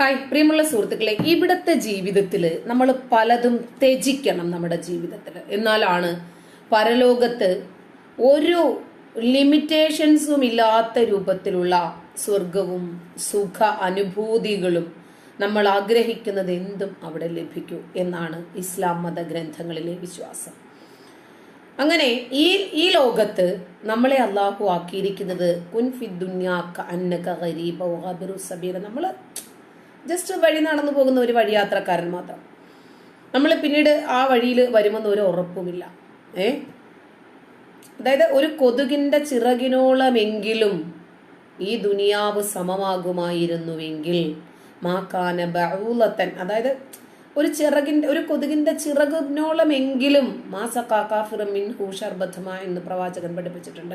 Hi പ്രിയമുള്ള സുഹൃത്തുക്കളെ ഇവിടുത്തെ ജീവിതത്തിൽ നമ്മൾ പലതും ത്യജിക്കണം നമ്മുടെ ജീവിതത്തിൽ എന്നാലാണ് പരലോകത്ത് ഒരു ലിമിറ്റേഷൻസും ഇല്ലാത്ത രൂപത്തിലുള്ള സ്വർഗവും സുഖ അനുഭൂതികളും നമ്മൾ ആഗ്രഹിക്കുന്നത് എന്തും അവിടെ ലഭിക്കൂ എന്നാണ് ഇസ്ലാം മത ഗ്രന്ഥങ്ങളിലെ വിശ്വാസം. അങ്ങനെ ഈ ഈ ലോകത്ത് നമ്മളെ അള്ളാഹു ആക്കിയിരിക്കുന്നത് കുൻഫി ദുന്യാക്ക അന്നക ഗരീബ സബീറ. നമ്മൾ ജസ്റ്റ് വഴി നടന്നു പോകുന്ന ഒരു വഴി യാത്രക്കാരൻ മാത്രം. നമ്മൾ പിന്നീട് ആ വഴിയിൽ വരുമെന്ന് ഒരു ഉറപ്പുമില്ല. ഏ? അതായത് ഒരു കൊതുകിന്റെ ചിറകിനോളമെങ്കിലും ഈ ദുനിയാവ് സമമാകുമായിരുന്നുവെങ്കിൽ മാക്കാന ബഹൂലത്തൻ അതായത് ഒരു ചിറകിന്റെ ഒരു കൊതുകിന്റെ ചിറകിനോളമെങ്കിലും മാസക്കാഫിറമിൻഹു ഹൂഷർബദ്ധമ എന്ന് പ്രവാചകൻ പഠിപ്പിച്ചിട്ടുണ്ട്.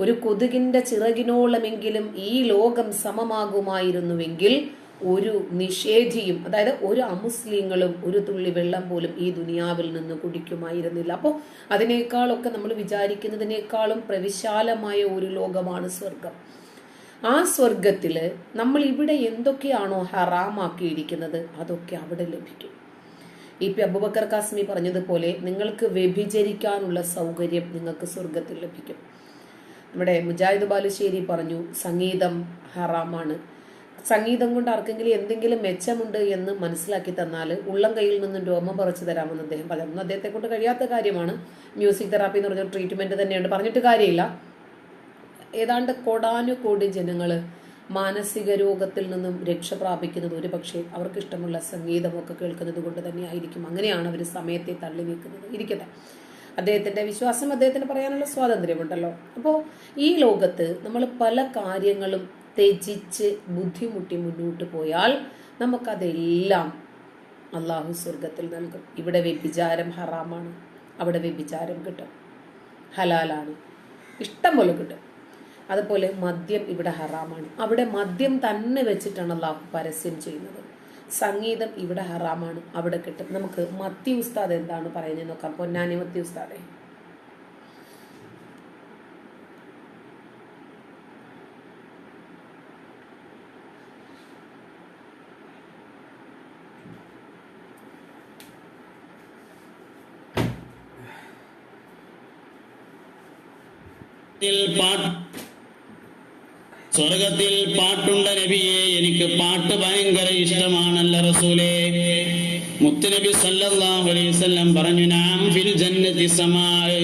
ഒരു കൊതുകിന്റെ ചിറകിനോളമെങ്കിലും ഈ ലോകം സമമാകുമായിരുന്നുവെങ്കിൽ ഒരു നിഷേധിയും അതായത് ഒരു അമുസ്ലിങ്ങളും ഒരു തുള്ളി വെള്ളം പോലും ഈ ദുനിയാവിൽ നിന്ന് കുടിക്കുമായിരുന്നില്ല. അപ്പോൾ അതിനേക്കാളൊക്കെ നമ്മൾ വിചാരിക്കുന്നതിനേക്കാളും പ്രവിശാലമായ ഒരു ലോകമാണ് സ്വർഗം ആ സ്വർഗത്തിൽ നമ്മൾ ഇവിടെ എന്തൊക്കെയാണോ ഹറാമാക്കിയിരിക്കുന്നത് അതൊക്കെ അവിടെ ലഭിക്കും. ഇ പി അബുബക്കർ കാസ്മി പറഞ്ഞതുപോലെ നിങ്ങൾക്ക് വ്യഭിചരിക്കാനുള്ള സൗകര്യം നിങ്ങൾക്ക് സ്വർഗത്തിൽ ലഭിക്കും. നമ്മുടെ മുജാഹിദ് ബാലുശ്ശേരി പറഞ്ഞു സംഗീതം ഹറാമാണ്. സംഗീതം കൊണ്ട് ആർക്കെങ്കിലും എന്തെങ്കിലും മെച്ചമുണ്ട് എന്ന് മനസ്സിലാക്കി തന്നാൽ ഉള്ളം കയ്യിൽ നിന്നും രോമം പറിച്ചു തരാമെന്ന് അദ്ദേഹം പറഞ്ഞു. അദ്ദേഹത്തെ കൊണ്ട് കഴിയാത്ത കാര്യമാണ് മ്യൂസിക് തെറാപ്പി എന്ന് പറഞ്ഞ ട്രീറ്റ്മെന്റ് തന്നെയുണ്ട്. പറഞ്ഞിട്ട് കാര്യമില്ല. ഏതാണ്ട് കോടാനുകോടി ജനങ്ങൾ മാനസിക രോഗത്തിൽ നിന്നും രക്ഷ പ്രാപിക്കുന്നത് ഒരു പക്ഷേ അവർക്ക് ഇഷ്ടമുള്ള സംഗീതമൊക്കെ കേൾക്കുന്നത് കൊണ്ട് തന്നെയായിരിക്കും അങ്ങനെയാണ് അവർ സമയത്തെ തള്ളി നീക്കുന്നത്. ഇരിക്കട്ടെ. അദ്ദേഹത്തിന്റെ വിശ്വാസം അദ്ദേഹത്തിന് പറയാനുള്ള സ്വാതന്ത്ര്യമുണ്ടല്ലോ. അപ്പോൾ ഈ ലോകത്ത് നമ്മൾ പല കാര്യങ്ങളും ത്യജിച്ച് ബുദ്ധിമുട്ടി മുന്നോട്ട് പോയാൽ നമുക്കതെല്ലാം അള്ളാഹു സ്വർഗത്തിൽ നൽകും. ഇവിടെ വ്യഭിചാരം ഹറാമാണ്. അവിടെ വ്യഭിചാരം കിട്ടും. ഹലാലാണ്. ഇഷ്ടം പോലെ കിട്ടും. അതുപോലെ മദ്യം ഇവിടെ ഹറാമാണ്. അവിടെ മദ്യം തന്നെ വെച്ചിട്ടാണ് അള്ളാഹു പരസ്യം ചെയ്യുന്നത്. സംഗീതം ഇവിടെ ഹറാമാണ്. അവിടെ കിട്ടും. നമുക്ക് മത്തി ഉസ്താദ് എന്താണ് പറയുന്നത് നോക്കാം. പൊന്നാനി മത്തി ഉസ്താദെ. സ്വർഗത്തിൽ പാട്ട് സ്വർഗത്തിൽ പാട്ടുണ്ട് നബിയെ എനിക്ക് പാട്ട് ഭയങ്കര ഇഷ്ടമാണല്ല റസൂലേ. മുത്തുനബി സല്ലല്ലാഹു അലൈഹി വസല്ലം പറഞ്ഞു നാം ഫിൽ ജന്നതി സമാഅ്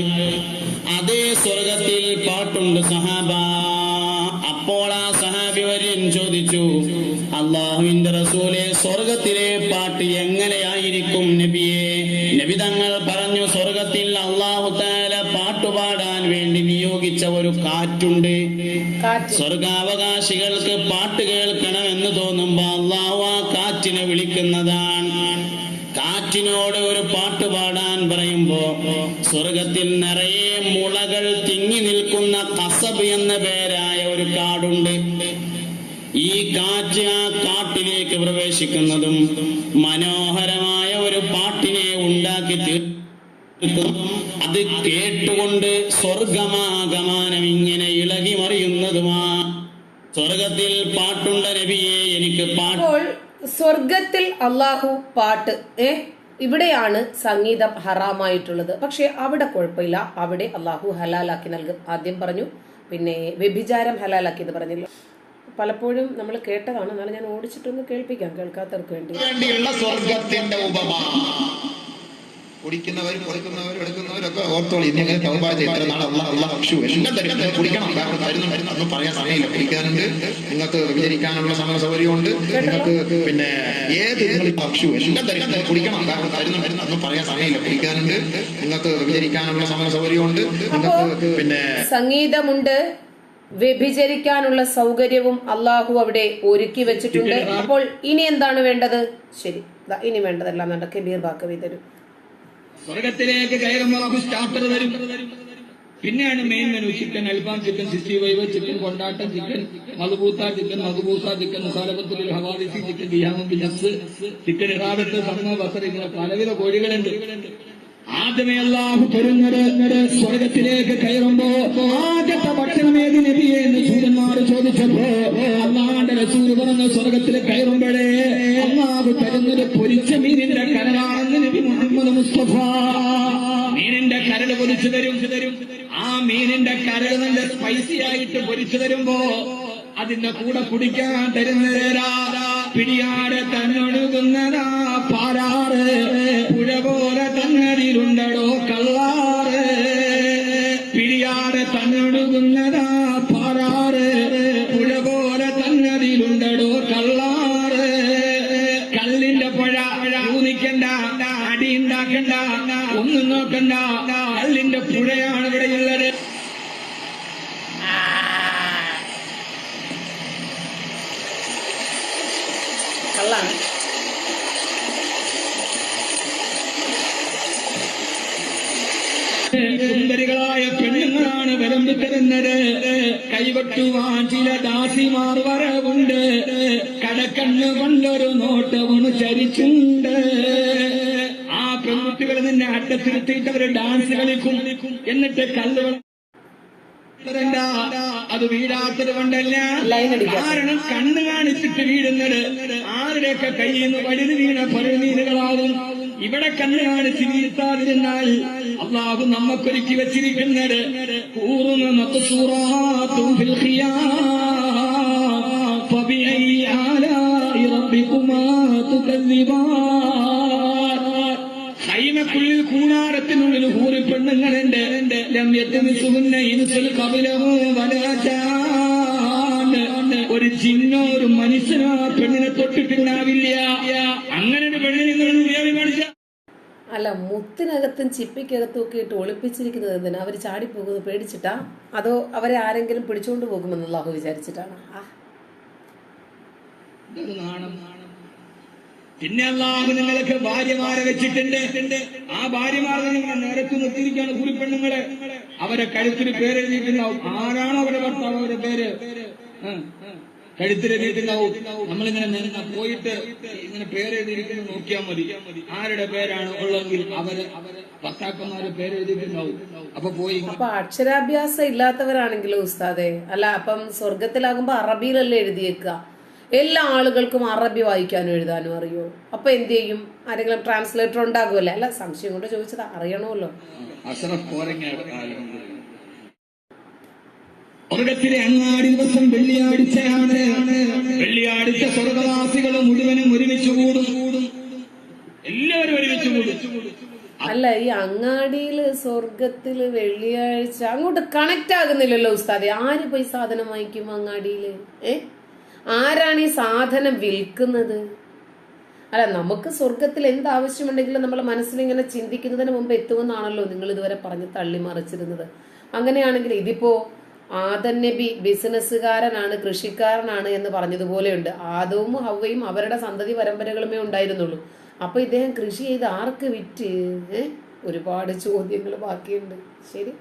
അതേ സ്വർഗത്തിൽ പാട്ടുണ്ട് സഹാബ. അപ്പോൾ ആ സഹാബി വര്യൻ ചോദിച്ചു അള്ളാഹുവിന്റെ റസൂലെ സ്വർഗത്തിലെ പാട്ട് എങ്ങനെയായിരിക്കും നബിയെ? നബി തങ്ങൾ പറഞ്ഞു കാറ്റുണ്ട്. കാറ്റ്. സ്വർഗാവകാശികൾക്ക് പാട്ട് കേൾക്കണം എന്ന് തോന്നുമ്പോ അള്ളാഹു ആ കാറ്റിനെ വിളിക്കുന്നതാണ്. കാറ്റിനോട് ഒരു പാട്ട് പാടാൻ പറയുമ്പോ സ്വർഗത്തിൽ നിറയെ മുളകൾ തിങ്ങി നിൽക്കുന്ന കസബ് എന്ന പേരായ ഒരു കാടുണ്ട്. ഈ കാറ്റ് ആ കാട്ടിലേക്ക് പ്രവേശിക്കുന്നതും മനോഹരമായ അത് കേട്ടുകൊണ്ട് സ്വർഗമാഗമാനം ഇങ്ങനെ ഇളകി മറിയുന്നതുമാ സ്വർഗത്തിൽ പാട്ടുണ്ട് നബിയെ എനിക്ക് അപ്പോൾ സ്വർഗത്തിൽ അള്ളാഹു പാട്ട് ഏ? ഇവിടെയാണ് സംഗീതം ഹറാമായിട്ടുള്ളത്. പക്ഷെ അവിടെ കുഴപ്പമില്ല. അവിടെ അള്ളാഹു ഹലാലാക്കി നൽകും. ആദ്യം പറഞ്ഞു പിന്നെ വ്യഭിചാരം ഹലാലാക്കി എന്ന് പറഞ്ഞില്ല? പലപ്പോഴും നമ്മൾ കേട്ടതാണ്. എന്നാലും ഞാൻ ഓടിച്ചിട്ടൊന്ന് കേൾപ്പിക്കാം. കേൾക്കാത്തവർക്ക് വേണ്ടി. സ്വർഗത്തിന്റെ ഉപമ. കുടിക്കുന്നവരും കൊടുക്കുന്നവരും എടുക്കുന്നവരൊക്കെ ഓർത്തോളി ഇനി അങ്ങനെ തൗബ ചെയ്ത് ഇത്ര നാൾ അള്ളാഹ് അള്ളാഹ് അക്ഷു എല്ലാം തരും നിങ്ങൾ കുടിക്കണം? കാരണം തരുന്നു തരുന്നു ഒന്നും പറയാൻ സമയമില്ല. കുടിക്കാനുണ്ട്. നിങ്ങൾക്ക് വിചരിക്കാനുള്ള സമയ സൗകര്യമുണ്ട്. നിങ്ങൾക്ക് പിന്നെ ഏത് നിങ്ങൾ അക്ഷു എല്ലാം തരും നിങ്ങൾ കുടിക്കണം? കാരണം തരുന്നു തരുന്നു ഒന്നും പറയാൻ സമയമില്ല. കുടിക്കാനുണ്ട്. നിങ്ങൾക്ക് വിചരിക്കാനുള്ള സമയ സൗകര്യമുണ്ട്. നിങ്ങൾക്ക് പിന്നെ സംഗീതമുണ്ട്. വ്യഭിചരിക്കാനുള്ള സൗകര്യവും അള്ളാഹു അവിടെ ഒരുക്കി വെച്ചിട്ടുണ്ട്. അപ്പോൾ ഇനി എന്താണ് വേണ്ടത്? ശരി. ഇനി വേണ്ടതെല്ലാം നടക്കെ കബീർ ബാക്കവി തരും. സ്വർഗത്തിലേക്ക് കയറുമ്പോൾ സ്റ്റാർട്ടർ വരും പിന്നെയാണ് മെയിൻ മെനു ചിക്കൻ അൽഫാം ചിക്കൻ സിക്സ്റ്റി ഫൈവ് ചിക്കൻ കൊണ്ടാട്ട ചിക്കൻ മധുബൂത്ത ചിക്കൻ മധുബൂസ ചിക്കൻ മസാലപത്തിൽ ഹവാദിസി ചിക്കൻ ബിയാമും ബിനസ് ചിക്കൻ ഇറാബത്ത് സമ്മ ബസർ ഇങ്ങനെ പലവിധ കോഴികളുണ്ട്. ആദ്യമേ അല്ലാഹു തരുന്നത് സ്വർഗത്തിലേക്ക് കയറുമ്പോ ആദ്യത്തെ ഭക്ഷണം ഏത് നബിയെ എന്ന് സൂര്യന്മാർ ചോദിച്ചപ്പോ അള്ളാന്റെ റസൂൽ പറഞ്ഞ സ്വർഗത്തിൽ കയറുമ്പോഴേ അള്ളാഹു തരുന്നത് പൊരിച്ച മീനിന്റെ കരളാണെന്ന് നബി മുഹമ്മദ് മുസ്തഫ. മീനിന്റെ കരട് പൊരിച്ചു തരും. തരും ആ മീനിന്റെ കരട് നല്ല സ്പൈസി ആയിട്ട് പൊരിച്ചു തരുമ്പോ അതിന്റെ കൂടെ കുടിക്കാൻ തരുന്നതേരാ പിടിയാടെ തന്നൊഴുകുന്നതാ. പാരാറ് പുഴ പോലെ തന്നതിലുണ്ടടോ കള്ളാറ്. പിടിയാടെ തന്നൊടുകുന്നതാ പാരാറ് പുഴ പോലെ തന്നതിലുണ്ടടോ കള്ളാറ്. കല്ലിന്റെ പുഴ ഊന്നിക്കണ്ട അടി ഉണ്ടാക്കണ്ട ഒന്നും നോക്കണ്ട. കല്ലിന്റെ പുഴയാണ് ഇവിടെയുള്ളത്. കള്ളാണ്. തരുന്നത് കൈവട്ടുവാൻ ചില ദാസിമാർ വരവുണ്ട്. കടക്കണ്ണ് കൊണ്ടൊരു നോട്ടവും ചരിച്ചുണ്ട്. ആ പെൺകുട്ടികൾ നിന്നെ അട്ടത്തിരുത്തിയിട്ട് അവർ ഡാൻസ് കളിക്കും. എന്നിട്ട് കല്ല് അത് വീഴാത്തത് കൊണ്ടല്ല. കാരണം കണ്ണ് കാണിച്ചിട്ട് വീഴുന്നത് ആരുടെയൊക്കെ കയ്യിൽ നിന്ന് വഴുതി വീണ പഴുനീരുകളാവും ഇവിടെ കല്യാണ വീഴ്ത്താതിരുന്നാൽ അള്ളാഹു നമ്മക്കൊരുക്കി വെച്ചിരിക്കുന്നത് കൂറുന്ന ഹൈമക്കുള്ളിൽ കൂടാരത്തിനുള്ളിൽ ഹൂറി പെണ്ണുങ്ങളുണ്ട് ലമ്യത്തിന് ഇൻസുൽ കപിലവും വലചാണ്ട് ഒരു ജിന്നോ ഒരു മനുഷ്യനോ ആ പെണ്ണിനെ തൊട്ടിട്ടുണ്ടാവില്ല അങ്ങനെ ഒരു പെണ്ണിനെ നിങ്ങൾ അല്ല മുത്തിനകത്തും ചിപ്പിക്കകത്തും ഒക്കെ ഇട്ട് ഒളിപ്പിച്ചിരിക്കുന്നത് എന്തിനാ? അവർ ചാടിപ്പോകുന്നത് പേടിച്ചിട്ടാ? അതോ അവരെ ആരെങ്കിലും പിടിച്ചുകൊണ്ട് പോകുമെന്ന് അള്ളാഹു വിചാരിച്ചിട്ടാണ്? പിന്നെ അള്ളാഹു നിങ്ങൾക്ക് ഭാര്യമാരെ വെച്ചിട്ടുണ്ട്. ആ ഭാര്യമാരെ നിങ്ങൾ നേരത്തെ നിർത്തിയിരിക്കുകയാണ് കുറിപ്പെണ്ണുങ്ങളെ അവരെ കഴുത്തിന് പേരെഴുതിയിട്ടുണ്ടാവും ആരാണോ അവരുടെ ഭർത്താവ് അവരുടെ പേര്? ആ, വീട്ടിലാവും. നമ്മളിങ്ങനെ നിന്ന് പോയിട്ട് ഇങ്ങനെ പേരെഴുതിയിരിക്കുന്നത് നോക്കിയാൽ മതി. ആരുടെ പേരാണ് ഉള്ളതെങ്കിൽ അവർ ഭർത്താക്കന്മാരെ പേരെഴുതിയിട്ടുണ്ടാവും അപ്പൊ പോയി അപ്പൊ അക്ഷരാഭ്യാസം ഇല്ലാത്തവരാണെങ്കിലോ ഉസ്താദെ? അല്ല അപ്പം സ്വർഗത്തിലാകുമ്പോ അറബിയിലല്ലേ എഴുതിയേക്കുക? എല്ലാ ആളുകൾക്കും അറബി വായിക്കാനും എഴുതാനും അറിയോ? അപ്പൊ എന്ത് ചെയ്യും? ആരെങ്കിലും ട്രാൻസ്ലേറ്റർ ഉണ്ടാകുമല്ലേ? അല്ല സംശയം കൊണ്ട് ചോദിച്ചത് അറിയണമല്ലോ. സ്വർഗത്തിലെ അങ്ങാടി ദിവസം വെള്ളിയാഴ്ചയാണ്. വെള്ളിയാഴ്ച സ്വർഗവാസികൾ മുഴുവനും ഒരുമിച്ച് കൂടും. എല്ലാവരും ഒരുമിച്ച് കൂടും. അല്ല ഈ അങ്ങാടിയിൽ സ്വർഗത്തിൽ വെള്ളിയാഴ്ച അങ്ങോട്ട് കണക്ട് ആകുന്നില്ലല്ലോ ഉസ്താദെ. ആര് പോയി സാധനം വാങ്ങിക്കും അങ്ങാടിയിൽ? ഏ? ആരാണ് ഈ സാധനം വിൽക്കുന്നത്? അല്ല നമുക്ക് സ്വർഗത്തിൽ എന്ത് ആവശ്യമുണ്ടെങ്കിലും നമ്മൾ മനസ്സിലിങ്ങനെ ചിന്തിക്കുന്നതിന് മുമ്പ് എത്തുമെന്നാണല്ലോ നിങ്ങൾ ഇതുവരെ പറഞ്ഞ് തള്ളി മറിച്ചിരുന്നത് അങ്ങനെയാണെങ്കിൽ ഇതിപ്പോ ആദൻ നബി ബിസിനസ്സുകാരനാണ് കൃഷിക്കാരനാണ് എന്ന് പറഞ്ഞതുപോലെയുണ്ട്. ആദവും ഹവയും അവരുടെ സന്തതി പരമ്പരകളുമേ ഉണ്ടായിരുന്നുള്ളൂ. അപ്പൊ ഇദ്ദേഹം കൃഷി ചെയ്ത് ആർക്ക് വിറ്റ്? ഒരുപാട് ചോദ്യങ്ങൾ ബാക്കിയുണ്ട്. ശരി.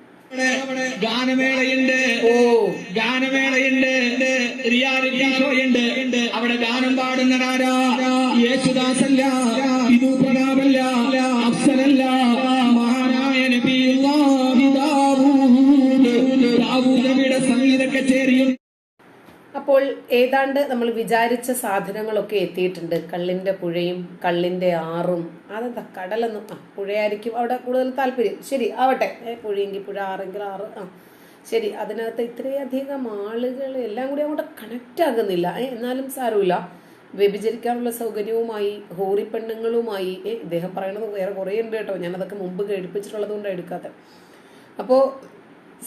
ഗാനമേളയുണ്ട്. ഓ ഗാനമേളയുണ്ട്. റിയാലിറ്റി ഷോയുണ്ട്. അവിടെ ഗാനം പാടുന്നതാരാ യേശുദാസല്ല ഇതു പ്രതാപല്ല ഏതാണ്ട് നമ്മൾ വിചാരിച്ച സാധനങ്ങളൊക്കെ എത്തിയിട്ടുണ്ട്. കള്ളിന്റെ പുഴയും കള്ളിന്റെ ആറും. അതെന്താ? കടലൊന്നും. ആ പുഴയായിരിക്കും അവിടെ കൂടുതൽ താല്പര്യം. ശരി ആവട്ടെ. പുഴയെങ്കിൽ പുഴ ആറെങ്കിൽ ആറ്. ആ ശരി. അതിനകത്ത് ഇത്രയധികം ആളുകൾ എല്ലാം കൂടി അങ്ങോട്ട് കണക്റ്റ് ആകുന്നില്ല. എന്നാലും സാരമില്ല. വ്യഭിചരിക്കാനുള്ള സൗകര്യവുമായി ഹോറി പെണ്ണുങ്ങളുമായി. ഏ, ഇദ്ദേഹം പറയണത് വേറെ കുറേ ഉണ്ട് കേട്ടോ. ഞാനതൊക്കെ മുമ്പ് കേൾപ്പിച്ചിട്ടുള്ളത് കൊണ്ടാണ് എടുക്കാത്തത് അപ്പോൾ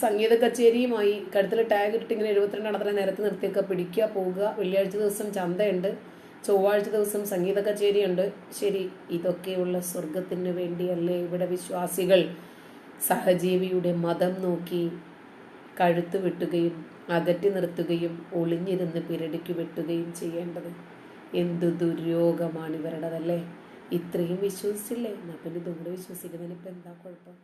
സംഗീത കച്ചേരിയുമായി കഴുത്തിൽ ടാഗ് ഇട്ടിട്ട് ഇങ്ങനെ എഴുപത്തിരണ്ട് എണ്ണത്തിനെ നേരത്തെ നിർത്തിയൊക്കെ പിടിക്കുക പോവുക. വെള്ളിയാഴ്ച ദിവസം ചന്തയുണ്ട്. ചൊവ്വാഴ്ച ദിവസം സംഗീത കച്ചേരിയുണ്ട്. ശരി ഇതൊക്കെയുള്ള സ്വർഗത്തിന് വേണ്ടിയല്ലേ ഇവിടെ വിശ്വാസികൾ സഹജീവിയുടെ മതം നോക്കി കഴുത്ത് വെട്ടുകയും അകറ്റി നിർത്തുകയും ഒളിഞ്ഞിരുന്ന് പിരടിക്ക് വെട്ടുകയും ചെയ്യേണ്ടത്? എന്തു ദുര്യോഗമാണ് ഇവരുടേതല്ലേ? ഇത്രയും വിശ്വസിച്ചില്ലേ? എന്നാൽ പിന്നെ ഇതുകൂടെ വിശ്വസിക്കുന്നതിന് ഇപ്പം എന്താ കുഴപ്പം?